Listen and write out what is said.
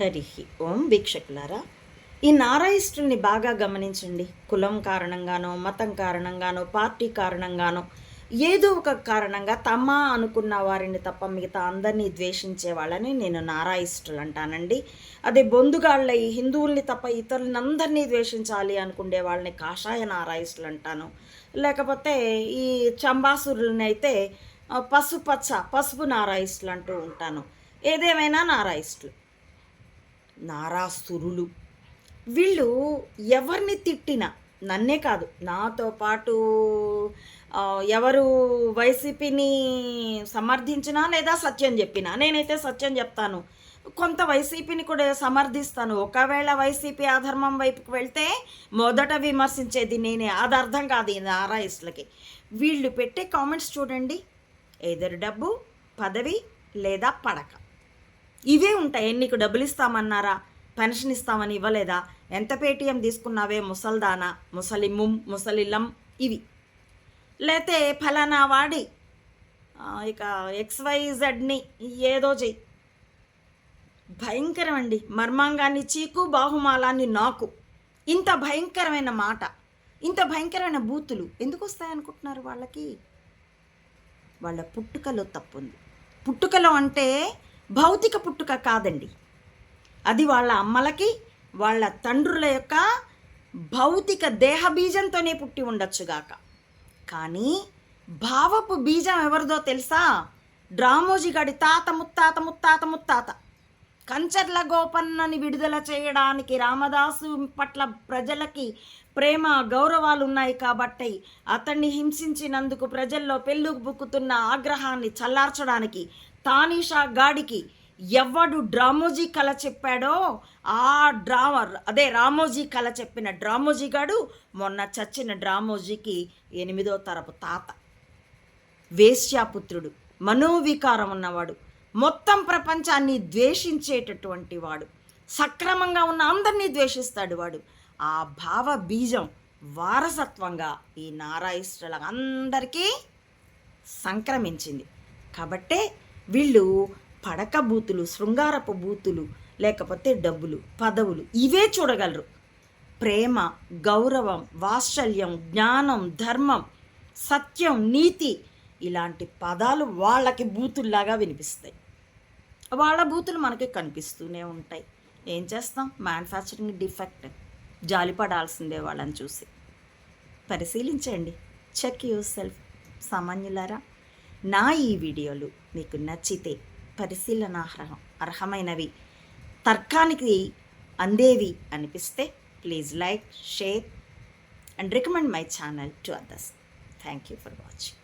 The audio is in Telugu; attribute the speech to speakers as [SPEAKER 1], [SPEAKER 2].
[SPEAKER 1] హరి ఓం వీక్షకులారా ఈ నారాయిస్టుల్ని బాగా గమనించండి. కులం కారణంగానో మతం కారణంగానో పార్టీ కారణంగానో ఏదో ఒక కారణంగా తమ అనుకున్న వారిని తప్ప మిగతా అందరినీ ద్వేషించే వాళ్ళని నేను నారాయిస్టులు అంటానండి. అదే బొందుగాళ్ళ ఈ హిందువుల్ని తప్ప ఇతరులందరినీ ద్వేషించాలి అనుకునే వాళ్ళని కాషాయ నారాయిస్టులు అంటాను. లేకపోతే ఈ చంబాసురులని అయితే పసుపచ్చ పసుపు నారాయిస్టులు అంటూ ఉంటాను. ఏదేమైనా నారాయిస్టులు నారాసురులు. వీళ్ళు ఎవరిని తిట్టినా నన్నే కాదు నాతో పాటు ఎవరు వైసీపీని సమర్థించినా లేదా సత్యం చెప్పినా నేనైతే సత్యం చెప్తాను. కొంత వైసీపీని కూడా సమర్థిస్తాను. ఒకవేళ వైసీపీ అధర్మం వైపుకి వెళ్తే మొదట విమర్శించేది నేనే. అది అర్థం కాదు ఈ నారాయిస్టులకి వీళ్ళు పెట్టే కామెంట్స్ చూడండి. ఎదురు డబ్బు పదవి లేదా పడక. ఇవే ఉంటాయి. నీకు డబ్బులు ఇస్తామన్నారా పెన్షన్ ఇస్తామని ఇవ్వలేదా? ఎంత పేటీఎం తీసుకున్నావే? ముసల్దానా? ముసలిమ్ము ముసలిలం ఇవి. లేతే ఫలానా వాడి ఇక ఎక్స్వైజెడ్ని ఏదో చెయ్యి భయంకరం అండి మర్మాంగాన్ని చీకు బాహుమాలాన్ని నాకు. ఇంత భయంకరమైన మాట ఇంత భయంకరమైన బూతులు ఎందుకు వస్తాయనుకుంటున్నారు వాళ్ళకి? వాళ్ళ పుట్టుకలో తప్పుంది. పుట్టుకలో అంటే భౌతిక పుట్టుక కాదండి. అది వాళ్ళ అమ్మలకి వాళ్ళ తండ్రుల యొక్క భౌతిక దేహ బీజంతోనే పుట్టి ఉండొచ్చుగాక కానీ భావపు బీజం ఎవరిదో తెలుసా? డ్రామోజీ గడి తాత ముత్తాత ముత్తాత ముత్తాత. కంచర్ల గోపన్నని విడుదల చేయడానికి రామదాసు పట్ల ప్రజలకి ప్రేమ గౌరవాలు ఉన్నాయి కాబట్టి అతన్ని హింసించినందుకు ప్రజల్లో పెళ్ళుకు బుక్కుతున్న ఆగ్రహాన్ని చల్లార్చడానికి తానీషా గాడికి ఎవడు డ్రామోజీ కళ చెప్పాడో ఆ డ్రామా అదే రామోజీ కళ చెప్పిన డ్రామోజీ గాడు మొన్న చచ్చిన డ్రామోజీకి ఎనిమిదో తరపు తాత. వేశ్యాపుత్రుడు మనోవికారం ఉన్నవాడు మొత్తం ప్రపంచాన్ని ద్వేషించేటటువంటి వాడు సక్రమంగా ఉన్న అందరినీ ద్వేషిస్తాడు వాడు. ఆ భావ బీజం వారసత్వంగా ఈ నారాయిస్టుల అందరికీ సంక్రమించింది. కాబట్టే వీళ్ళు పడక బూతులు శృంగారపు బూతులు లేకపోతే డబ్బులు పదవులు ఇవే చూడగలరు. ప్రేమ గౌరవం వాత్సల్యం జ్ఞానం ధర్మం సత్యం నీతి ఇలాంటి పదాలు వాళ్ళకి బూతుల్లాగా వినిపిస్తాయి. వాళ్ళ బూతులు మనకి కనిపిస్తూనే ఉంటాయి. ఏం చేస్తాం? Manufacturing defect. జాలిపడాల్సిందే వాళ్ళని చూసి. పరిశీలించండి. Check your self. సామాన్యులారా నా ఈ వీడియోలు మీకు నచ్చితే పరిశీలన అర్హమైనవి తర్కానికి అందేవి అనిపిస్తే please like share and recommend my channel to others. Thank you for watching.